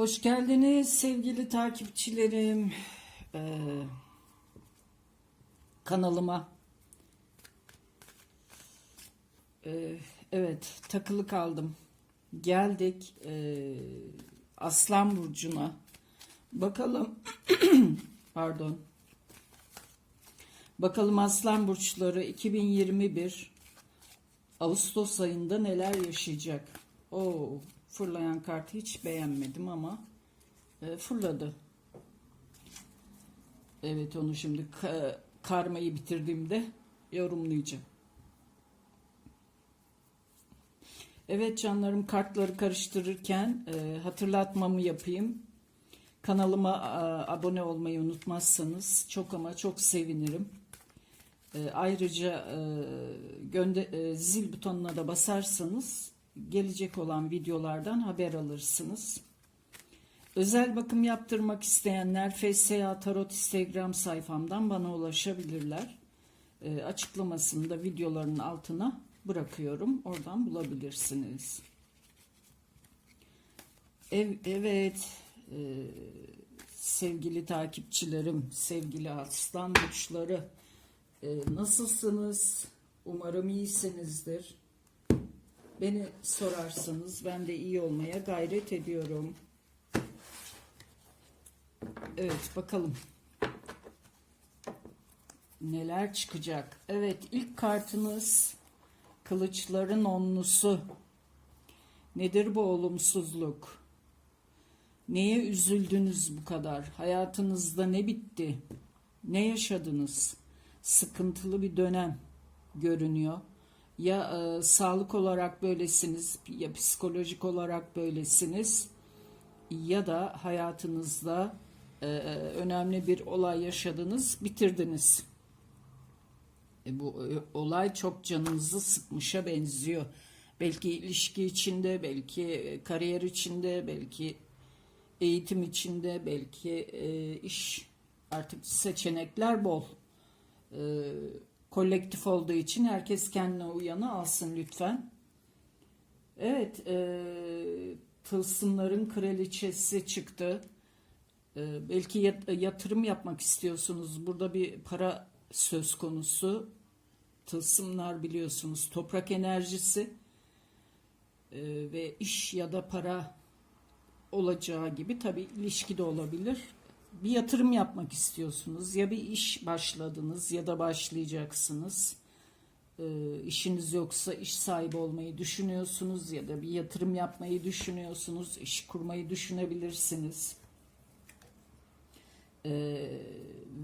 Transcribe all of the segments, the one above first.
Hoş geldiniz sevgili takipçilerim. Ee, kanalıma. Ee, evet takılı kaldım. Geldik ee, Aslan Burcu'na. Bakalım pardon. Bakalım Aslan Burçları 2021 Ağustos ayında neler yaşayacak? Oo, fırlayan kartı hiç beğenmedim ama e, fırladı. Evet onu şimdi ka- karmayı bitirdiğimde yorumlayacağım. Evet canlarım kartları karıştırırken e, hatırlatmamı yapayım. Kanalıma a, abone olmayı unutmazsanız çok ama çok sevinirim. E, ayrıca e, gönde, e, zil butonuna da basarsanız gelecek olan videolardan haber alırsınız. Özel bakım yaptırmak isteyenler FSA Tarot Instagram sayfamdan bana ulaşabilirler. E, açıklamasını da videoların altına bırakıyorum. Oradan bulabilirsiniz. Ev, evet e, sevgili takipçilerim, sevgili aslan burçları e, nasılsınız? Umarım iyisinizdir. Beni sorarsanız ben de iyi olmaya gayret ediyorum. Evet bakalım. Neler çıkacak? Evet ilk kartınız kılıçların onlusu. Nedir bu olumsuzluk? Neye üzüldünüz bu kadar? Hayatınızda ne bitti? Ne yaşadınız? Sıkıntılı bir dönem görünüyor. Ya e, sağlık olarak böylesiniz, ya psikolojik olarak böylesiniz ya da hayatınızda e, önemli bir olay yaşadınız, bitirdiniz. E, bu e, olay çok canınızı sıkmışa benziyor. Belki ilişki içinde, belki e, kariyer içinde, belki eğitim içinde, belki e, iş artık seçenekler bol. E, kolektif olduğu için herkes kendine uyanı alsın lütfen. Evet, e, tılsımların kraliçesi çıktı. E, belki yat- yatırım yapmak istiyorsunuz. Burada bir para söz konusu. Tılsımlar biliyorsunuz toprak enerjisi e, ve iş ya da para olacağı gibi tabii ilişki de olabilir. Bir yatırım yapmak istiyorsunuz ya bir iş başladınız ya da başlayacaksınız. E, işiniz yoksa iş sahibi olmayı düşünüyorsunuz ya da bir yatırım yapmayı düşünüyorsunuz, iş kurmayı düşünebilirsiniz. Ee,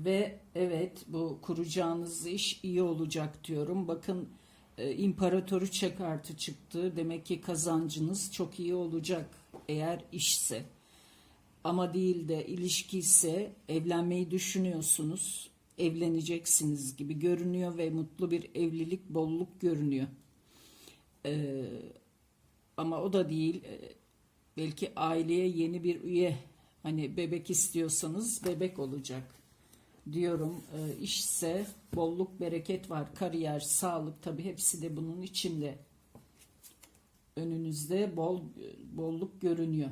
ve evet bu kuracağınız iş iyi olacak diyorum. Bakın e, imparatoriçe kartı çıktı. Demek ki kazancınız çok iyi olacak eğer işse. Ama değil de ilişki ise evlenmeyi düşünüyorsunuz. Evleneceksiniz gibi görünüyor ve mutlu bir evlilik, bolluk görünüyor. Ee, ama o da değil. Ee, Belki aileye yeni bir üye Hani bebek istiyorsanız bebek olacak diyorum. E, işse bolluk bereket var. Kariyer, sağlık tabi hepsi de bunun içinde. Önünüzde bol bolluk görünüyor.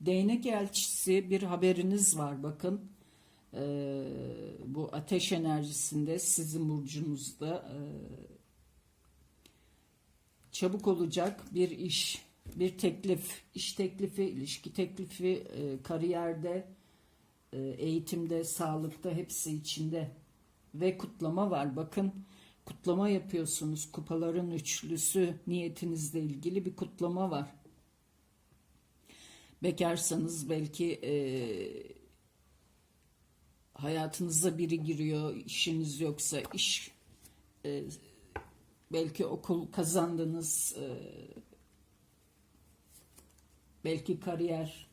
Değnek elçisi bir haberiniz var bakın. E, bu ateş enerjisinde sizin burcunuzda e, çabuk olacak bir iş bir teklif, iş teklifi, ilişki teklifi, e, kariyerde, e, eğitimde, sağlıkta hepsi içinde ve kutlama var. Bakın kutlama yapıyorsunuz. Kupaların üçlüsü niyetinizle ilgili bir kutlama var. Bekarsanız belki e, hayatınıza biri giriyor, işiniz yoksa iş e, belki okul kazandınız, e, belki kariyer.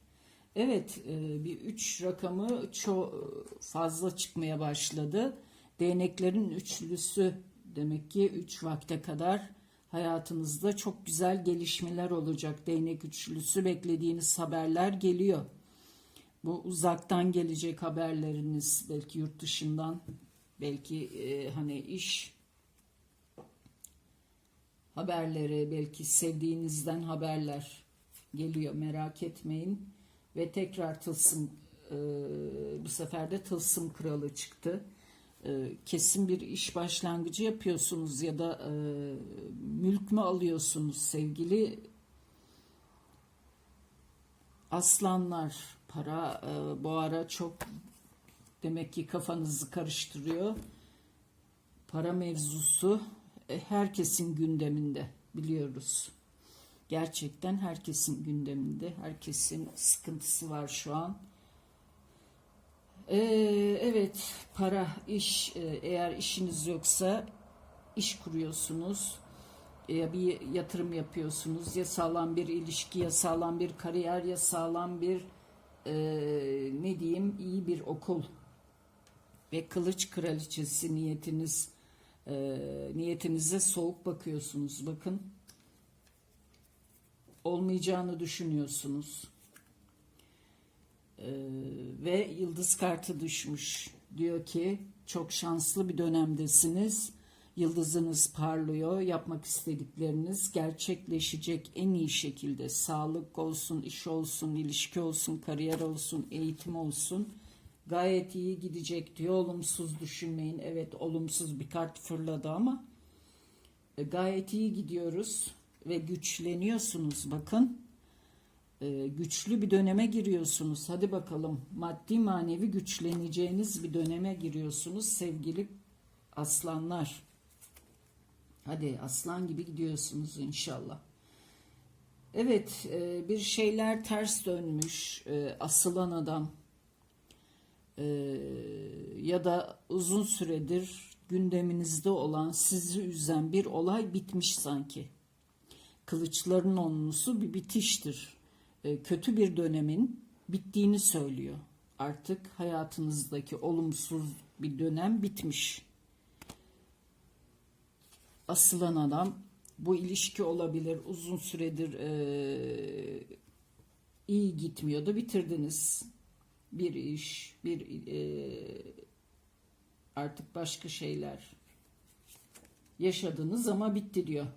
Evet e, bir üç rakamı çok fazla çıkmaya başladı. Değneklerin üçlüsü demek ki üç vakte kadar hayatınızda çok güzel gelişmeler olacak. Değnek üçlüsü beklediğiniz haberler geliyor. Bu uzaktan gelecek haberleriniz belki yurt dışından belki e, hani iş haberleri belki sevdiğinizden haberler geliyor merak etmeyin. ve tekrar tılsım e, bu sefer de tılsım kralı çıktı. E, kesin bir iş başlangıcı yapıyorsunuz ya da e, mülk mü alıyorsunuz sevgili aslanlar? Para e, bu ara çok demek ki kafanızı karıştırıyor. Para mevzusu e, herkesin gündeminde biliyoruz. Gerçekten herkesin gündeminde herkesin sıkıntısı var şu an Ee, evet para iş e, eğer işiniz yoksa iş kuruyorsunuz ya bir yatırım yapıyorsunuz ya sağlam bir ilişki ya sağlam bir kariyer ya sağlam bir e, ne diyeyim iyi bir okul ve kılıç kraliçesi niyetiniz e, niyetinize soğuk bakıyorsunuz bakın. Olmayacağını düşünüyorsunuz E, ve yıldız kartı düşmüş diyor ki çok şanslı bir dönemdesiniz Yıldızınız parlıyor. Yapmak istedikleriniz gerçekleşecek en iyi şekilde. Sağlık olsun, iş olsun, ilişki olsun, kariyer olsun, eğitim olsun. Gayet iyi gidecek diyor. Olumsuz düşünmeyin. Evet olumsuz bir kart fırladı ama e, gayet iyi gidiyoruz ve güçleniyorsunuz. Bakın e, güçlü bir döneme giriyorsunuz. Hadi bakalım maddi manevi güçleneceğiniz bir döneme giriyorsunuz sevgili aslanlar. Hadi aslan gibi gidiyorsunuz inşallah. Evet e, bir şeyler ters dönmüş e, asılan adam ya da uzun süredir gündeminizde olan sizi üzen bir olay bitmiş sanki. Kılıçların onlusu bir bitiştir. Kötü bir dönemin bittiğini söylüyor. Artık hayatınızdaki olumsuz bir dönem bitmiş asılan adam bu ilişki olabilir uzun süredir e, iyi gitmiyordu bitirdiniz bir iş bir e, artık başka şeyler yaşadınız ama bitti diyor.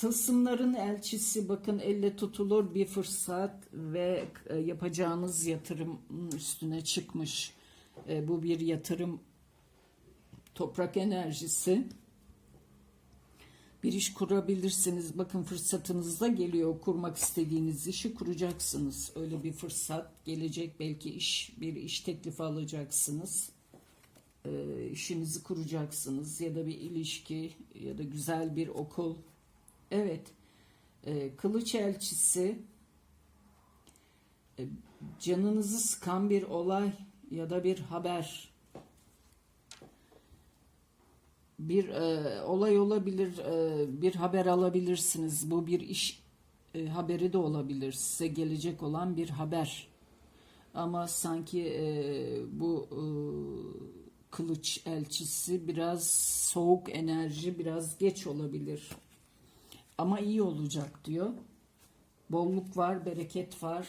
Tılsımların elçisi bakın elle tutulur bir fırsat ve e, yapacağınız yatırım üstüne çıkmış. E, bu bir yatırım toprak enerjisi bir iş kurabilirsiniz. Bakın fırsatınız da geliyor. Kurmak istediğiniz işi kuracaksınız. Öyle bir fırsat gelecek. Belki iş bir iş teklifi alacaksınız. E, işinizi kuracaksınız ya da bir ilişki ya da güzel bir okul. Evet. E, kılıç elçisi e, canınızı sıkan bir olay ya da bir haber bir e, olay olabilir, e, bir haber alabilirsiniz. Bu bir iş e, haberi de olabilir. Size gelecek olan bir haber. Ama sanki e, bu e, kılıç elçisi biraz soğuk enerji, biraz geç olabilir. Ama iyi olacak diyor. Bolluk var, bereket var.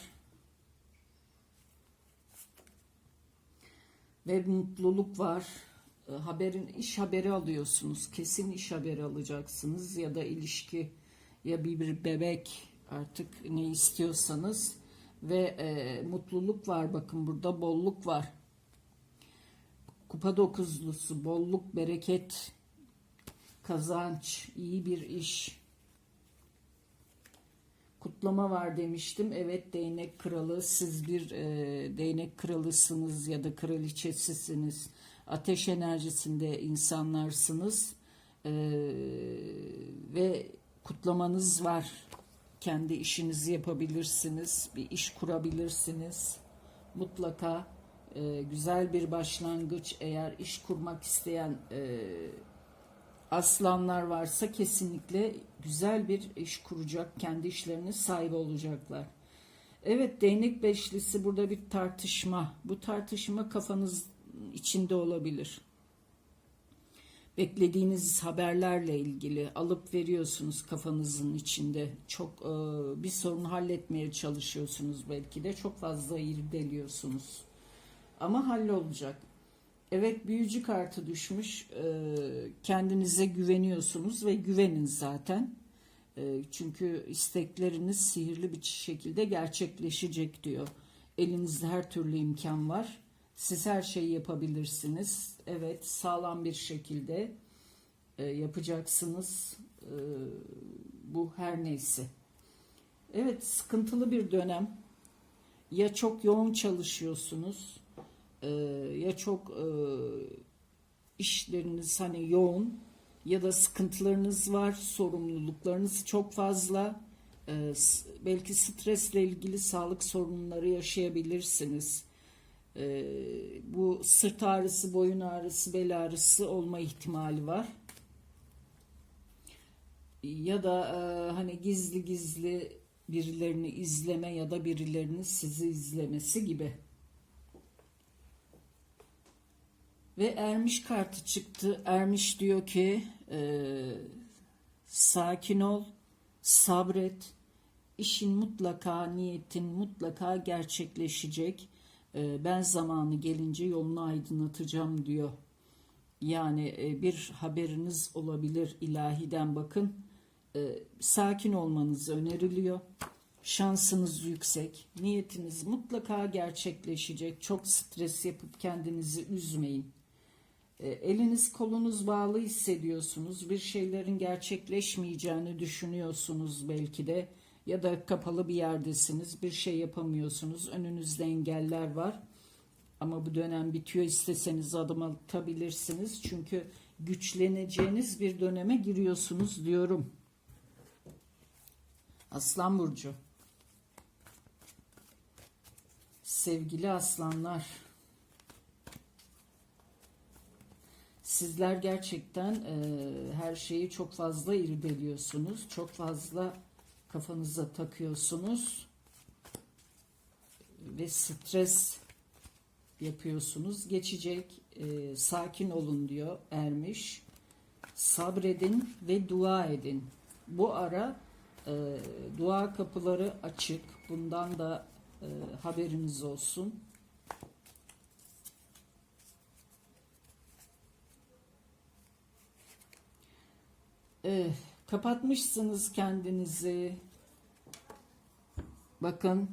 Ve mutluluk var e, haberin iş haberi alıyorsunuz. Kesin iş haberi alacaksınız ya da ilişki ya bir, bir bebek artık ne istiyorsanız ve e, mutluluk var bakın burada bolluk var. Kupa dokuzlusu bolluk, bereket, kazanç, iyi bir iş. Kutlama var demiştim. Evet değnek kralı siz bir e, değnek kralısınız ya da kraliçesisiniz ateş enerjisinde insanlarsınız ee, ve kutlamanız var. Kendi işinizi yapabilirsiniz, bir iş kurabilirsiniz. Mutlaka e, güzel bir başlangıç eğer iş kurmak isteyen e, aslanlar varsa kesinlikle güzel bir iş kuracak, kendi işlerinin sahibi olacaklar. Evet değnek beşlisi burada bir tartışma. Bu tartışma kafanız içinde olabilir. Beklediğiniz haberlerle ilgili alıp veriyorsunuz kafanızın içinde. Çok e, bir sorun halletmeye çalışıyorsunuz belki de. Çok fazla irdeliyorsunuz. Ama hallolacak. Evet büyücü kartı düşmüş. E, kendinize güveniyorsunuz ve güvenin zaten. E, çünkü istekleriniz sihirli bir şekilde gerçekleşecek diyor Elinizde her türlü imkan var. Siz her şeyi yapabilirsiniz. Evet, sağlam bir şekilde e, yapacaksınız. E, bu her neyse. Evet, sıkıntılı bir dönem. Ya çok yoğun çalışıyorsunuz, e, ya çok e, işleriniz hani yoğun ya da sıkıntılarınız var, sorumluluklarınız çok fazla. E, belki stresle ilgili sağlık sorunları yaşayabilirsiniz. E, bu sırt ağrısı, boyun ağrısı, bel ağrısı olma ihtimali var. Ya da e, hani gizli gizli birilerini izleme ya da birilerinin sizi izlemesi gibi. Ve Ermiş kartı çıktı. Ermiş diyor ki e, sakin ol, sabret. İşin mutlaka, niyetin mutlaka gerçekleşecek. E, ben zamanı gelince yolunu aydınlatacağım diyor. Yani e, bir haberiniz olabilir ilahiden bakın. E, sakin olmanız öneriliyor. Şansınız yüksek. Niyetiniz mutlaka gerçekleşecek. Çok stres yapıp kendinizi üzmeyin. E, eliniz kolunuz bağlı hissediyorsunuz. Bir şeylerin gerçekleşmeyeceğini düşünüyorsunuz belki de. Ya da kapalı bir yerdesiniz. Bir şey yapamıyorsunuz. Önünüzde engeller var. Ama bu dönem bitiyor. İsteseniz adım atabilirsiniz. Çünkü güçleneceğiniz bir döneme giriyorsunuz diyorum. Aslan Burcu. Sevgili aslanlar. Sizler gerçekten e, her şeyi çok fazla irdeliyorsunuz. Çok fazla kafanıza takıyorsunuz. Ve stres yapıyorsunuz. Geçecek. e, sakin olun diyor Ermiş. Sabredin ve dua edin. Bu ara e, dua kapıları açık. Bundan da e, haberiniz olsun. Eh, kapatmışsınız kendinizi. Bakın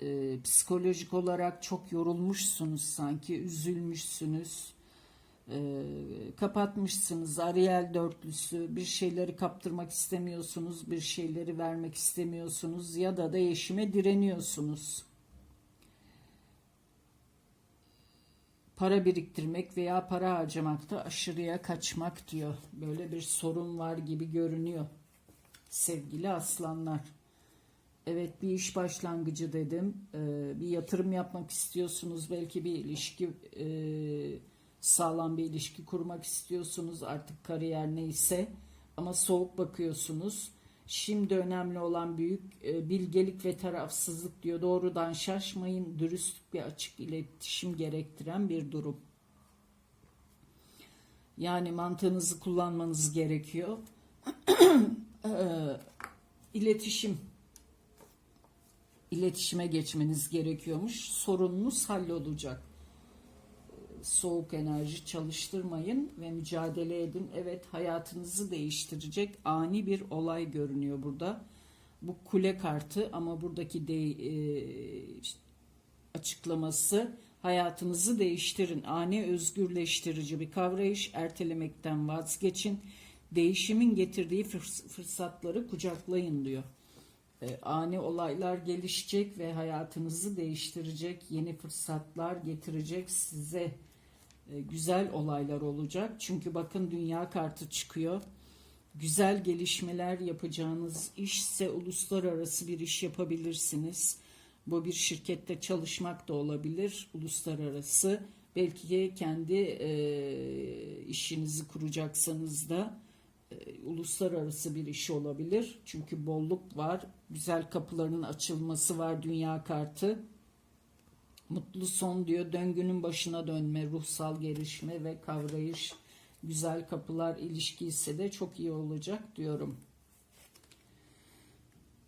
e, psikolojik olarak çok yorulmuşsunuz sanki, üzülmüşsünüz. E, kapatmışsınız Ariel dörtlüsü bir şeyleri kaptırmak istemiyorsunuz bir şeyleri vermek istemiyorsunuz ya da değişime direniyorsunuz para biriktirmek veya para harcamakta aşırıya kaçmak diyor. Böyle bir sorun var gibi görünüyor sevgili aslanlar. Evet bir iş başlangıcı dedim. Ee, bir yatırım yapmak istiyorsunuz belki bir ilişki e, sağlam bir ilişki kurmak istiyorsunuz artık kariyer neyse. Ama soğuk bakıyorsunuz. Şimdi önemli olan büyük e, bilgelik ve tarafsızlık diyor. Doğrudan şaşmayın. Dürüstlük ve açık iletişim gerektiren bir durum. Yani mantığınızı kullanmanız gerekiyor. Ee, İletişim iletişime geçmeniz gerekiyormuş. Sorununuz hallolacak soğuk enerji çalıştırmayın ve mücadele edin. Evet hayatınızı değiştirecek ani bir olay görünüyor burada. Bu kule kartı ama buradaki de, e, açıklaması hayatınızı değiştirin. Ani özgürleştirici bir kavrayış ertelemekten vazgeçin. Değişimin getirdiği fırs- fırsatları kucaklayın diyor. E, ani olaylar gelişecek ve hayatınızı değiştirecek yeni fırsatlar getirecek size güzel olaylar olacak. Çünkü bakın dünya kartı çıkıyor. Güzel gelişmeler yapacağınız işse uluslararası bir iş yapabilirsiniz. Bu bir şirkette çalışmak da olabilir, uluslararası. Belki kendi e, işinizi kuracaksanız da e, uluslararası bir iş olabilir. Çünkü bolluk var, güzel kapıların açılması var dünya kartı. Mutlu son diyor. Döngünün başına dönme, ruhsal gelişme ve kavrayış, güzel kapılar ilişki ise de çok iyi olacak diyorum.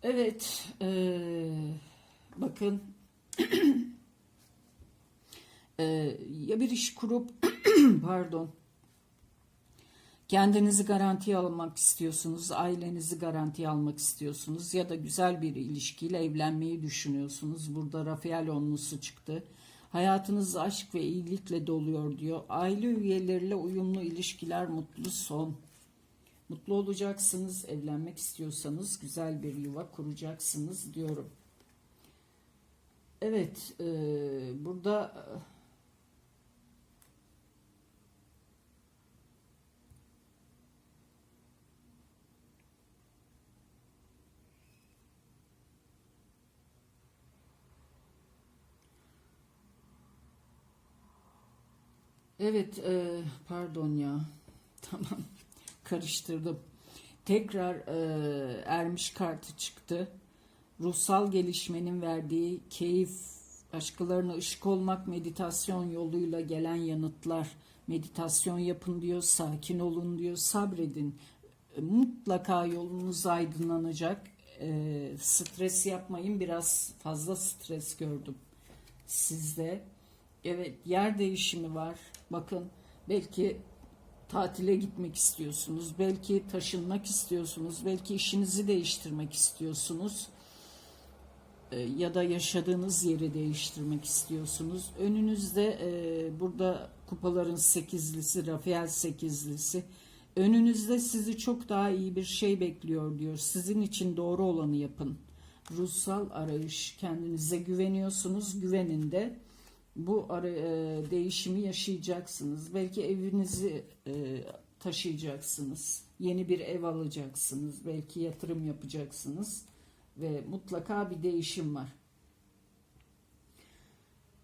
Evet, eee, bakın Eee, ya bir iş kurup pardon Kendinizi garantiye almak istiyorsunuz, ailenizi garantiye almak istiyorsunuz ya da güzel bir ilişkiyle evlenmeyi düşünüyorsunuz. Burada Rafael onlusu çıktı. Hayatınız aşk ve iyilikle doluyor diyor. Aile üyeleriyle uyumlu ilişkiler mutlu son. Mutlu olacaksınız, evlenmek istiyorsanız güzel bir yuva kuracaksınız diyorum. Evet, e, burada Evet, e, pardon ya. Tamam, karıştırdım. Tekrar e, ermiş kartı çıktı. Ruhsal gelişmenin verdiği keyif, başkalarına ışık olmak, meditasyon yoluyla gelen yanıtlar. Meditasyon yapın diyor, sakin olun diyor, sabredin. E, Mutlaka yolunuz aydınlanacak. E, stres yapmayın, biraz fazla stres gördüm sizde. Evet, yer değişimi var. Bakın, belki tatile gitmek istiyorsunuz, belki taşınmak istiyorsunuz, belki işinizi değiştirmek istiyorsunuz E, ya da yaşadığınız yeri değiştirmek istiyorsunuz. Önünüzde e, burada kupaların sekizlisi, Rafael sekizlisi. Önünüzde sizi çok daha iyi bir şey bekliyor diyor. Sizin için doğru olanı yapın. Ruhsal arayış, kendinize güveniyorsunuz, güvenin de bu ara, e, değişimi yaşayacaksınız. Belki evinizi e, taşıyacaksınız. Yeni bir ev alacaksınız. Belki yatırım yapacaksınız. Ve mutlaka bir değişim var.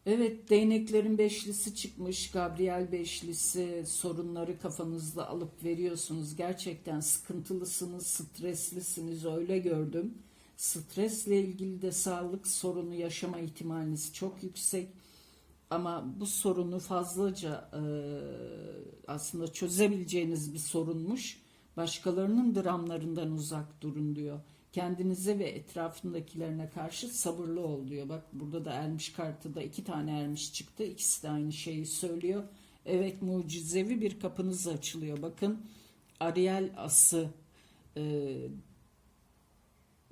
Evet, değneklerin beşlisi çıkmış. Gabriel beşlisi sorunları kafanızda alıp veriyorsunuz. Gerçekten sıkıntılısınız, streslisiniz öyle gördüm. Stresle ilgili de sağlık sorunu yaşama ihtimaliniz çok yüksek. Ama bu sorunu fazlaca e, aslında çözebileceğiniz bir sorunmuş. Başkalarının dramlarından uzak durun diyor. Kendinize ve etrafındakilerine karşı sabırlı ol diyor. Bak burada da ermiş kartı da iki tane ermiş çıktı. İkisi de aynı şeyi söylüyor. Evet mucizevi bir kapınız açılıyor. Bakın Ariel ası e,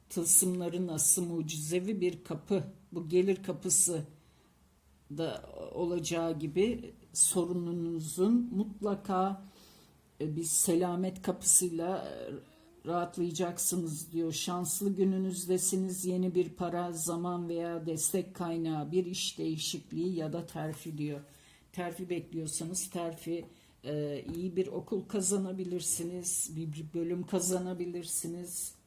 tılsımların ası mucizevi bir kapı. Bu gelir kapısı da olacağı gibi sorununuzun mutlaka e, bir selamet kapısıyla e, rahatlayacaksınız diyor. Şanslı gününüzdesiniz. Yeni bir para, zaman veya destek kaynağı, bir iş değişikliği ya da terfi diyor. Terfi bekliyorsanız terfi e, iyi bir okul kazanabilirsiniz, bir bir bölüm kazanabilirsiniz.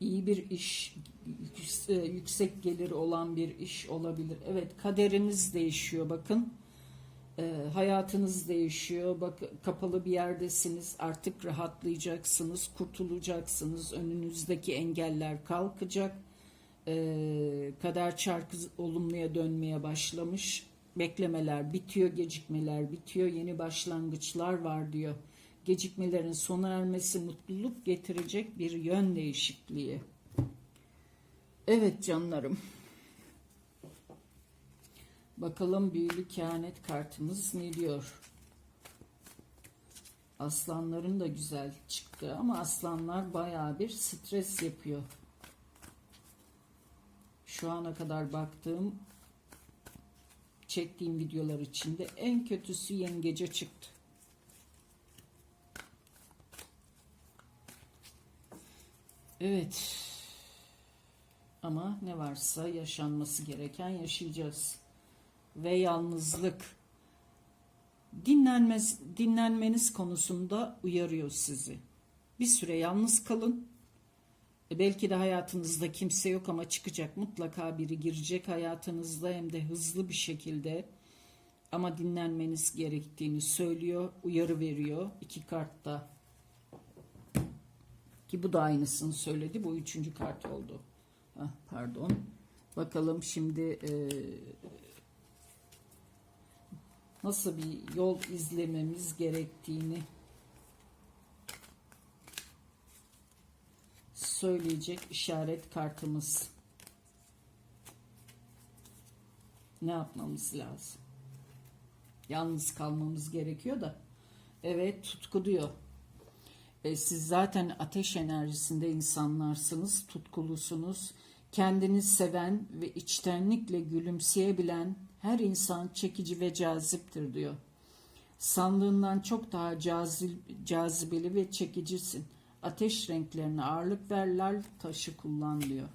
İyi bir iş, yük- yüksek gelir olan bir iş olabilir. Evet, kaderiniz değişiyor bakın. E, hayatınız değişiyor. Bak kapalı bir yerdesiniz. Artık rahatlayacaksınız, kurtulacaksınız. Önünüzdeki engeller kalkacak. E, kader çarkı olumluya dönmeye başlamış. Beklemeler bitiyor, gecikmeler bitiyor. Yeni başlangıçlar var diyor. Gecikmelerin sona ermesi mutluluk getirecek bir yön değişikliği. Evet canlarım. Bakalım büyülü kehanet kartımız ne diyor? Aslanların da güzel çıktı ama aslanlar bayağı bir stres yapıyor. Şu ana kadar baktığım çektiğim videolar içinde en kötüsü yengece çıktı. Evet. Ama ne varsa yaşanması gereken yaşayacağız. Ve yalnızlık. Dinlenmez, dinlenmeniz konusunda uyarıyor sizi. Bir süre yalnız kalın. E belki de hayatınızda kimse yok ama çıkacak. Mutlaka biri girecek hayatınızda hem de hızlı bir şekilde. Ama dinlenmeniz gerektiğini söylüyor, uyarı veriyor. İki kartta ki bu da aynısını söyledi. Bu üçüncü kart oldu. Ah, pardon. Bakalım şimdi e, nasıl bir yol izlememiz gerektiğini söyleyecek işaret kartımız. Ne yapmamız lazım? Yalnız kalmamız gerekiyor da Evet tutku diyor. E, siz zaten ateş enerjisinde insanlarsınız, tutkulusunuz. Kendiniz seven ve içtenlikle gülümseyebilen her insan çekici ve caziptir diyor. Sandığından çok daha cazib, cazibeli ve çekicisin. Ateş renklerine ağırlık ver, lal taşı kullan diyor.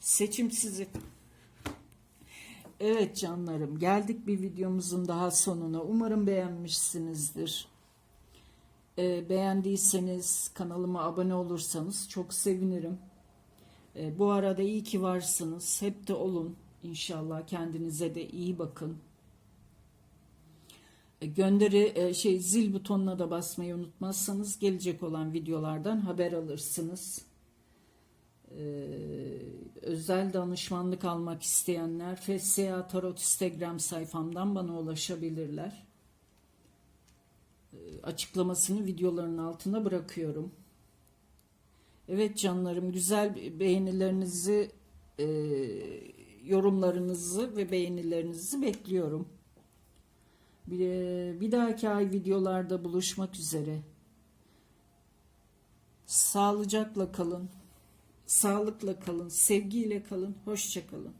Seçim sizi. Evet canlarım geldik bir videomuzun daha sonuna. Umarım beğenmişsinizdir. Ee, beğendiyseniz kanalıma abone olursanız çok sevinirim. Ee, bu arada iyi ki varsınız. Hep de olun. İnşallah kendinize de iyi bakın. Ee, gönderi e, şey zil butonuna da basmayı unutmazsanız gelecek olan videolardan haber alırsınız. Ee, özel danışmanlık almak isteyenler FSA Tarot Instagram sayfamdan bana ulaşabilirler. Ee, açıklamasını videoların altına bırakıyorum. Evet canlarım güzel beğenilerinizi, e, yorumlarınızı ve beğenilerinizi bekliyorum. Bir, bir dahaki ay videolarda buluşmak üzere. Sağlıcakla kalın. Sağlıkla kalın, sevgiyle kalın, hoşça kalın.